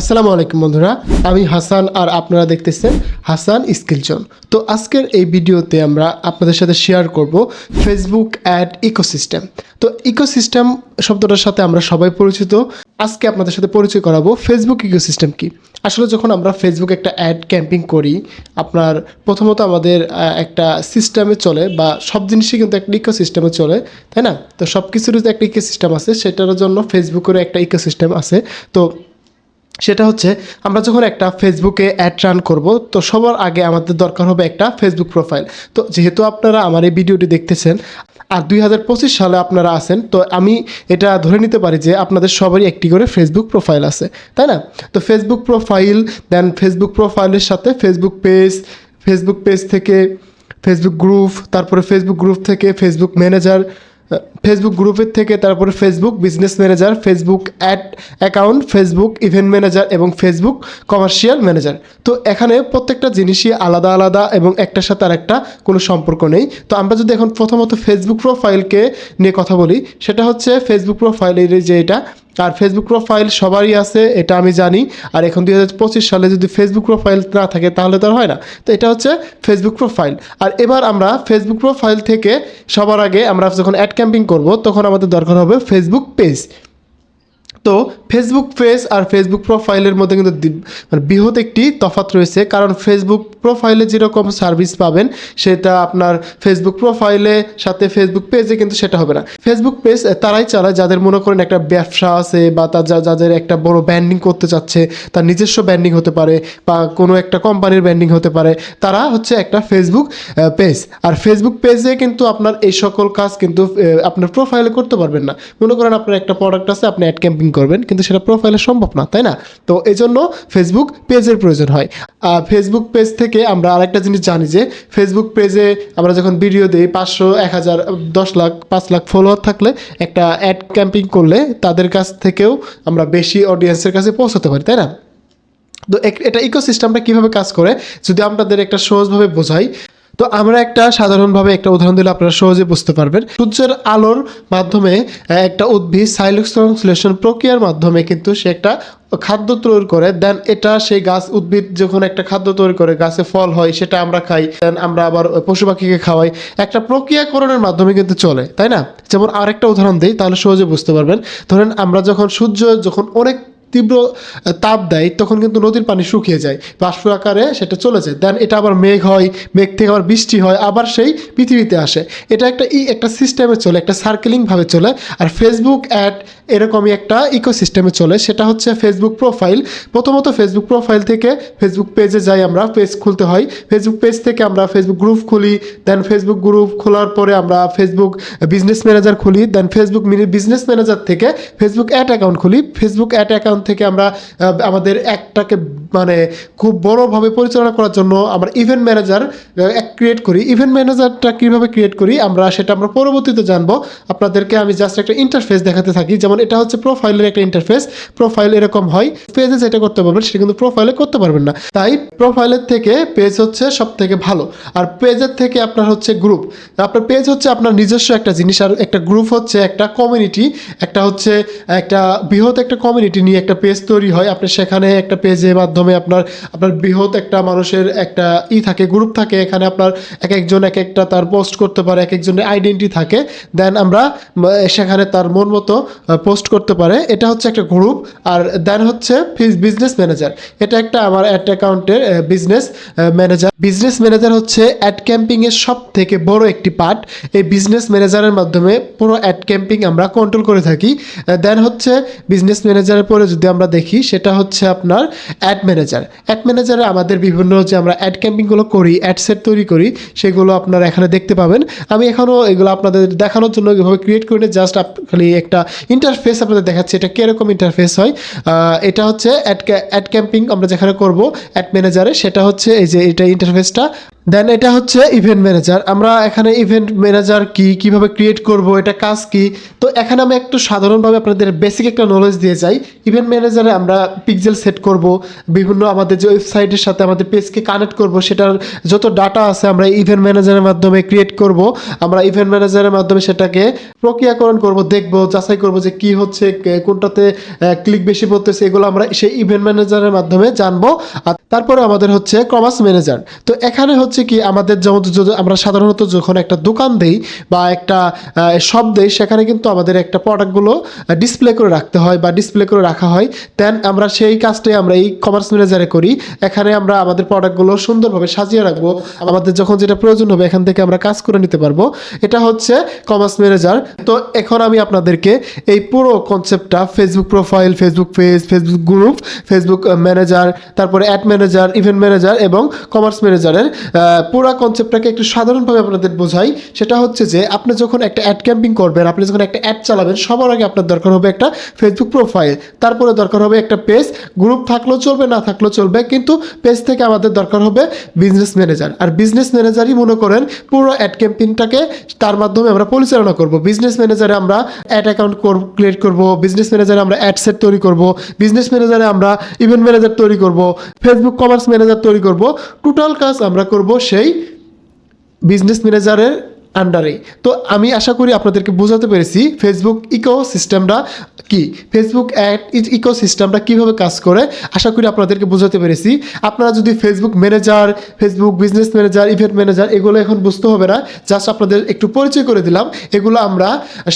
আসসালামু আলাইকুম বন্ধুরা, আমি হাসান আর আপনারা দেখতেছেন হাসান স্কিলজন তো আজকের এই ভিডিওতে আমরা আপনাদের সাথে শেয়ার করব ফেসবুক অ্যাড ইকোসিস্টেম তো ইকোসিস্টেম শব্দটার সাথে আমরা সবাই পরিচিত। আজকে আপনাদের সাথে পরিচয় করাবো ফেসবুক ইকোসিস্টেম কি। আসলে যখন আমরা ফেসবুক একটা অ্যাড ক্যাম্পিং করি, আপনার প্রথমত আমাদের একটা সিস্টেমে চলে বা সব জিনিসই কিন্তু একটা ইকোসিস্টেমে চলে, তাই না? তো সব কিছুরই একটা ইকোসিস্টেম আছে, সেটার জন্য ফেসবুকেরও একটা ইকোসিস্টেম আছে। তো সেটা হচ্ছে, আমরা যখন একটা ফেসবুকে অ্যাড রান করব, তো সবার আগে আমাদের দরকার হবে একটা ফেসবুক প্রোফাইল তো যেহেতু আপনারা আমার এই ভিডিওটি দেখতেছেন, আর দুই হাজার পঁচিশ সালে আপনারা আছেন, তো আমি এটা ধরে নিতে পারি যে আপনাদের সবারই একটি করে ফেসবুক প্রোফাইল আছে, তাই না? তো ফেসবুক প্রোফাইল দেন ফেসবুক প্রোফাইলের সাথে ফেসবুক পেজ ফেসবুক পেজ থেকে ফেসবুক গ্রুপ তারপরে ফেসবুক গ্রুপ থেকে ফেসবুক ম্যানেজার ফেসবুক গ্রুপের থেকে, তারপরে Facebook business manager Facebook ad account Facebook event manager এবং ফেসবুক কমার্শিয়াল ম্যানেজার তো এখানে প্রত্যেকটা জিনিসই আলাদা আলাদা এবং একটার সাথে আর একটা কোনো সম্পর্ক নেই। তো আমরা যদি এখন প্রথমত ফেসবুক প্রোফাইলকে নিয়ে কথা বলি, সেটা হচ্ছে ফেসবুক প্রোফাইলের যে এটা আর ফেসবুক প্রোফাইল সবারই আছে, এটা আমি জানি। আর এখন দুই হাজার পঁচিশ সালে যদি ফেসবুক প্রোফাইল না থাকে, তাহলে তো আর হয় না। তো এটা হচ্ছে ফেসবুক প্রোফাইল আর এবার আমরা ফেসবুক প্রোফাইল থেকে সবার আগে আমরা যখন অ্যাড ক্যাম্পিং করব, তখন আমাদের দরকার হবে ফেসবুক পেজ তো ফেসবুক পেজ আর ফেসবুক প্রোফাইলের মধ্যে কিন্তু মানে বৃহৎ একটি তফাৎ রয়েছে। কারণ ফেসবুক প্রোফাইলে যেরকম সার্ভিস পাবেন, সেটা আপনার ফেসবুক প্রোফাইলে সাথে ফেসবুক পেজে কিন্তু সেটা হবে না। ফেসবুক পেজ তারাই চালায়, যাদের মনে করেন একটা ব্যবসা আছে বা তার যাদের একটা বড় ব্যান্ডিং করতে চাচ্ছে, তার নিজস্ব ব্যান্ডিং হতে পারে বা কোনো একটা কোম্পানির ব্যান্ডিং হতে পারে, তারা হচ্ছে একটা ফেসবুক পেজ আর ফেসবুক পেজে কিন্তু আপনার এই সকল কাজ কিন্তু আপনার প্রোফাইলে করতে পারবেন না। মনে করেন আপনার একটা প্রোডাক্ট আছে, আপনি অ্যাড ক্যাম্পিং করবেন, কিন্তু সেটা প্রোফাইলে সম্ভব না, তাই না? তো এই জন্য ফেসবুক পেজের প্রয়োজন হয়। ফেসবুক পেজ থেকে আমরা আরেকটা জিনিস জানি যে ফেসবুক পেজে আমরা যখন ভিডিও দিই, পাঁচশো, এক হাজার, দশ লাখ, পাঁচ লাখ ফলোয়ার থাকলে একটা অ্যাড ক্যাম্পিং করলে তাদের কাছ থেকেও আমরা বেশি অডিয়েন্সের কাছে পৌঁছাতে পারি, তাই না? তো এটা ইকোসিস্টেমটা কীভাবে কাজ করে, যদি আমাদের একটা সহজভাবে বোঝাই তো আমরা একটা সাধারণভাবে একটা উদাহরণ দিলে আপনারা সহজে বুঝতে পারবেন। সূর্যের আলোর মাধ্যমে একটা উদ্ভিদ সাইলেক্স সংশ্লেষণ প্রক্রিয়ার মাধ্যমে কিন্তু সে একটা খাদ্য তৈরি করে। দেন এটা সেই গাছ, উদ্ভিদ যখন একটা খাদ্য তৈরি করে, গাছে ফল হয়, সেটা আমরা খাই দেন আমরা আবার পশু পাখিকে খাওয়াই। একটা প্রক্রিয়াকরণের মাধ্যমে কিন্তু চলে, তাই না? যেমন আরেকটা উদাহরণ দিই, তাহলে সহজে বুঝতে পারবেন। ধরেন আমরা যখন সূর্য যখন অনেক তীব্র তাপ দেয়, তখন কিন্তু নদীর পানি শুকিয়ে যায় বাষ্প আকারে সেটা চলে যায়। দেন এটা আবার মেঘ হয়, মেঘ থেকে আবার বৃষ্টি হয়, আবার সেই পৃথিবীতে আসে। এটা একটা ই, একটা সিস্টেমে চলে, একটা সার্কেলিংভাবে চলে। আর ফেসবুক অ্যাড এরকমই একটা ইকোসিস্টেমে চলে, সেটা হচ্ছে ফেসবুক প্রোফাইল প্রথমত ফেসবুক প্রোফাইল থেকে ফেসবুক পেজে যাই আমরা পেজ খুলতে হয়। ফেসবুক পেজ থেকে আমরা ফেসবুক গ্রুপ খুলি দেন ফেসবুক গ্রুপ খোলার পরে আমরা ফেসবুক বিজনেস ম্যানেজার খুলি দেন ফেসবুক বিজনেস ম্যানেজার থেকে ফেসবুক অ্যাড অ্যাকাউন্ট খুলি। ফেসবুক অ্যাড অ্যাকাউন্ট থেকে আমরা আমাদের একটাকে মানে খুব বড়োভাবে পরিচালনা করার জন্য আমরা ইভেন্ট ম্যানেজার ক্রিয়েট করি ইভেন্ট ম্যানেজারটা কীভাবে ক্রিয়েট করি, আমরা সেটা আমরা পরবর্তীতে জানব। আপনাদেরকে আমি জাস্ট একটা ইন্টারফেস দেখাতে থাকি, যেমন এটা হচ্ছে প্রোফাইলের একটা ইন্টারফেস প্রোফাইল এরকম হয় পেজে যেটা করতে পারবেন, সেটা কিন্তু প্রোফাইলে করতে পারবেন না। তাই প্রোফাইলের থেকে পেজ হচ্ছে সব থেকে ভালো। আর পেজের থেকে আপনার হচ্ছে গ্রুপ আপনার পেজ হচ্ছে আপনার নিজস্ব একটা জিনিস, আর একটা গ্রুপ হচ্ছে একটা কমিউনিটি একটা হচ্ছে একটা বৃহৎ একটা কমিউনিটি নিয়ে একটা পেজ তৈরি হয়। আপনি সেখানে একটা পেজের মাধ্যমে আপনার আপনার বৃহৎ একটা মানুষের একটা ই থাকে গ্রুপ থাকে, এখানে আপনার এক একজন এক একটা তার পোস্ট করতে পারে, এক একজনের আইডেন্টি থাকে দেন আমরা সেখানে তার মন মতো পোস্ট করতে পারে। এটা হচ্ছে একটা গ্রুপ আর দেন হচ্ছে বিজনেস ম্যানেজার এটা একটা আমার অ্যাড অ্যাকাউন্টের বিজনেস ম্যানেজার বিজনেস ম্যানেজার হচ্ছে অ্যাড ক্যাম্পিংয়ের সব থেকে বড় একটি পার্ট এই বিজনেস ম্যানেজারের মাধ্যমে পুরো অ্যাড ক্যাম্পিং আমরা কন্ট্রোল করে থাকি। দেন হচ্ছে বিজনেস ম্যানেজারের পরে যদি আমরা দেখি, সেটা হচ্ছে আপনার অ্যাড ম্যানেজার অ্যাড ম্যানেজারে আমাদের বিভিন্ন যে আমরা অ্যাড ক্যাম্পিংগুলো করি অ্যাড সেট তৈরি সেগুলো আপনারা এখানে দেখতে পাবেন। আমি এখনও এগুলো আপনাদের দেখানোর জন্য এভাবে ক্রিয়েট করে জাস্ট খালি একটা ইন্টারফেস আপনাদের দেখাচ্ছি, এটা কীরকম ইন্টারফেস হয়। এটা হচ্ছে অ্যাড অ্যাড ক্যাম্পিং আমরা যেখানে করব অ্যাড ম্যানেজারে সেটা হচ্ছে এই যে এটা ইন্টারফেসটা দেন এটা হচ্ছে ইভেন্ট ম্যানেজার আমরা এখানে ইভেন্ট ম্যানেজার কি, কীভাবে ক্রিয়েট করব, এটা কাজ কি? তো এখানে আমি একটু সাধারণভাবে আপনাদের বেসিক একটা নলেজ দিয়ে যাই। ইভেন্ট ম্যানেজারে আমরা পিক্সেল সেট করব, বিভিন্ন আমাদের যে ওয়েবসাইটের সাথে আমাদের পেজকে কানেক্ট করব, সেটার যত ডাটা আছে আমরা ইভেন্ট ম্যানেজারের মাধ্যমে ক্রিয়েট করব। আমরা ইভেন্ট ম্যানেজারের মাধ্যমে সেটাকে প্রক্রিয়াকরণ করব, দেখব, যাচাই করব যে কি হচ্ছে কোনটাতে ক্লিক বেশি পড়তেছে, এগুলো আমরা সেই ইভেন্ট ম্যানেজারের মাধ্যমে জানব। আর তারপরে আমাদের হচ্ছে কমার্স ম্যানেজার তো এখানে হচ্ছে কি আমাদের যেমন আমরা সাধারণত যখন একটা দোকান দেই বা একটা শপ দেই, সেখানে কিন্তু আমাদের একটা প্রোডাক্টগুলো ডিসপ্লে করে রাখতে হয় বা ডিসপ্লে করে রাখা হয়। দেন আমরা সেই কাজটাই আমরা এই কমার্স ম্যানেজারে করি। এখানে আমরা আমাদের প্রোডাক্টগুলো সুন্দরভাবে সাজিয়ে রাখব। আমাদের যখন যেটা প্রয়োজন হবে, এখান থেকে আমরা কাজ করে নিতে পারব। এটা হচ্ছে কমার্স ম্যানেজার তো এখন আমি আপনাদেরকে এই পুরো কনসেপ্টটা Facebook profile Facebook page Facebook group Facebook manager তারপরে অ্যাড ম্যানেজার ইভেন্ট ম্যানেজার এবং কমার্স ম্যানেজারের পুরো কনসেপ্টটাকে একটু সাধারণভাবে আপনাদের বোঝাই। সেটা হচ্ছে যে, আপনি যখন একটা অ্যাড ক্যাম্পিং করবেন, আপনি যখন একটা অ্যাড চালাবেন, সবার আগে আপনার দরকার হবে একটা ফেসবুক প্রোফাইল তারপরে দরকার হবে একটা পেজ গ্রুপ থাকলেও চলবে, না থাকলেও চলবে, কিন্তু পেজ থেকে আমাদের দরকার হবে বিজনেস ম্যানেজার আর বিজনেস ম্যানেজারই মনে করেন, পুরো অ্যাড ক্যাম্পিংটাকে তার মাধ্যমে আমরা পরিচালনা করব। বিজনেস ম্যানেজারে আমরা অ্যাড অ্যাকাউন্ট ক্রিয়েট করব বিজনেস ম্যানেজারে আমরা অ্যাড সেট তৈরি করব বিজনেস ম্যানেজারে আমরা ইভেন্ট ম্যানেজার তৈরি করব ফেসবুক কমার্স ম্যানেজার তৈরি করব। টোটাল কাজ আমরা করব সেই বিজনেস ম্যানেজারের আন্ডারে তো আমি আশা করি আপনাদেরকে বোঝাতে পেরেছি ফেসবুক ইকো সিস্টেমটা কি? ফেসবুক অ্যাড ইকো সিস্টেমটা কীভাবে কাজ করে? আশা করি আপনাদেরকে বোঝাতে পেরেছি। আপনারা যদি Facebook manager Facebook business manager event manager এগুলো এখন বুঝতে হবে না জাস্ট আপনাদের একটু পরিচয় করে দিলাম। এগুলো আমরা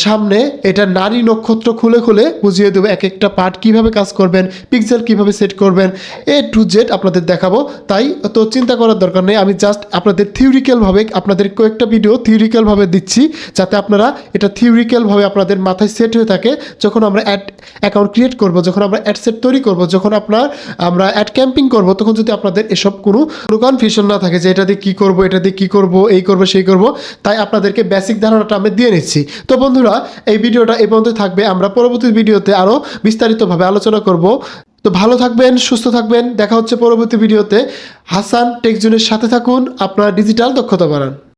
সামনে এটা নারী নক্ষত্র খুলে খুলে বুঝিয়ে দেবো এক একটা পার্ট কীভাবে কাজ করবেন পিক্সেল কীভাবে সেট করবেন এ টু জেড আপনাদের দেখাবো। তাই তো চিন্তা করার দরকার নেই, আমি জাস্ট আপনাদের থিওরিক্যালভাবে আপনাদের কয়েকটা ভিডিও থিওরিক্যালভাবে দিচ্ছি যাতে আপনারা এটা থিওরিক্যালভাবে আপনাদের মাথায় সেট হয়ে থাকে যখন আমরা অ্যাড অ্যাকাউন্ট ক্রিয়েট করব, যখন আমরা অ্যাড সেট তৈরি করব, যখন আপনার, আমরা অ্যাড ক্যাম্পিং করব, তখন যদি আপনাদের এসব কোনো কোনো কনফিউশন না থাকে যে এটা দিয়ে কী করব, এটা দিয়ে কী করব, এই করব, সেই করব, তাই আপনাদেরকে বেসিক ধারণাটা আমি দিয়ে নিচ্ছি। তো বন্ধুরা, এই ভিডিওটা এই পর্যন্ত থাকবে। আমরা পরবর্তী ভিডিওতে আরও বিস্তারিতভাবে আলোচনা করব। তো ভালো থাকবেন, সুস্থ থাকবেন। দেখা হচ্ছে পরবর্তী ভিডিওতে। হাসান টেকজুনের সাথে থাকুন। আপনার ডিজিটাল দক্ষতা বাড়ান।